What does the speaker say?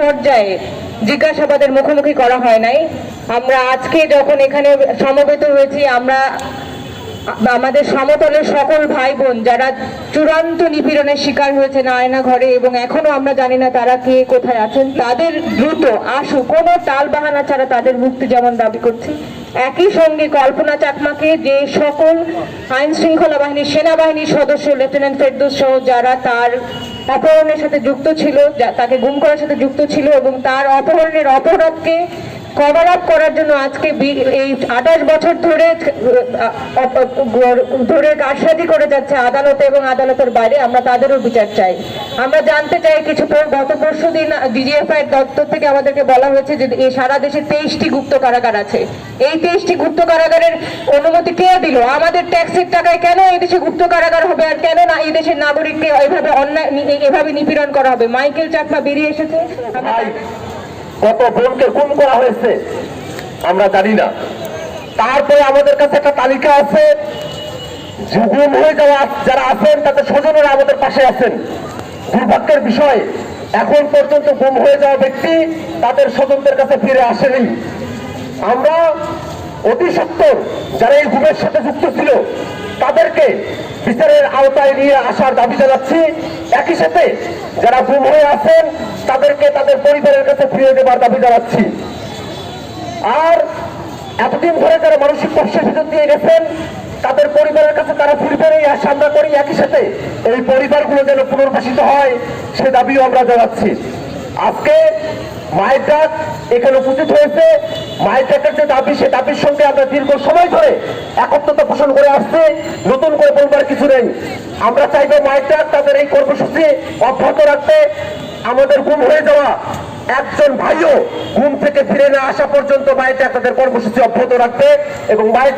পর্যায়ে জিজ্ঞাসাবাদের মুখোমুখি করা হয় নাই। আমরা আজকে যখন এখানে সমবেত হয়েছি, আমরা আমাদের সমতলের সকল ভাই বোন যারা চূড়ান্ত নিপীড়নের শিকার হয়েছে আয়না ঘরে এবং এখনও আমরা জানি না তারা কে, কোথায় আছেন, তাদের দ্রুত আশু কোনো টাল বাহানা ছাড়া তাদের মুক্তি যেমন দাবি করছি, একই সঙ্গে কল্পনা চাকমাকে যে সকল আইন শৃঙ্খলা বাহিনীর সেনাবাহিনীর সদস্য, লেফটেন্যান্ট ফেরদৌস সহ যারা তার অপহরণের সাথে যুক্ত ছিল তাকে গুম করার সাথে যুক্ত ছিল এবং তার অপহরণের অপরাধকে কভার আপ করার জন্য আজকে এই আঠাশ বছর ধরে ধরে কারসাজি করে যাচ্ছে আদালতে এবং আদালতের বাইরে। আমরা তাদেরও বিচার চাই। আমরা জানতে চাই কিছু গত পরশু দিন ডিজিএফআই দপ্তর থেকে আমাদেরকে বলা হয়েছে যে এই সারা দেশে তেইশটি গুপ্ত কারাগার আছে। এই তেইশটি গুপ্ত কারাগারের অনুমতি কে দিল? আমাদের ট্যাক্সের টাকায় কেন এই দেশে গুপ্ত কারাগার হবে আর কেন না এই দেশের নাগরিককে এভাবে অন্যায় এভাবে নিপীড়ন করা হবে? মাইকেল চাকমা বেরিয়ে এসেছে। কত বোনকে গুম করা হয়েছে, আমরা জানি না। তারপরে আমাদের কাছে একটা তালিকা আছে গুম হয়ে যাওয়া যারা আছেন, তাদের স্বজনেরা আমাদের পাশে আছেন। দুর্ভাগ্যের বিষয়, এখন পর্যন্ত গুম হয়ে যাওয়া ব্যক্তি তাদের স্বজনদের কাছে ফিরে আসেনি। আমরা অতি সত্তর যারা এই গুমের সাথে যুক্ত ছিল, তাদেরকে বিচারের আওতায় নিয়ে আসার দাবি জানাচ্ছি। একই সাথে যারা গুম হয়ে আছেন তাদেরকে, তাদের পরিবারের কাছে ফিরে দেবার দাবি জানাচ্ছি। আর এতদিন ধরে যারা মানসিক কষ্টের ভিতর দিয়ে গেছেন, তাদের পরিবারের কাছে তারা ফিরবেন এই আশা আমরা করি একই সাথে, এই পরিবারগুলো যেন পুনর্বাসিত হয়, সে দাবিও আমরা জানাচ্ছি। আজকে মায়ের ডাক এখানে উপস্থিত হয়েছে। মায়ের ডাকের যে দাবি, সে দাবির সঙ্গে আমরা দীর্ঘ সময় ধরে একত্রতা পোষণ করে আসছে। নতুন করে বলবার কিছু নেই। আমরা চাইব মায়ের ডাক তাদের এই কর্মসূচি অব্যাহত রাখতে। আমাদের গুম হয়ে যাওয়া। একজন ভাইও ঘুম থেকে ফিরে না আসা পর্যন্ত মায়ের তাদের কর্মসূচি অব্যাহত রাখবে এবং ডাক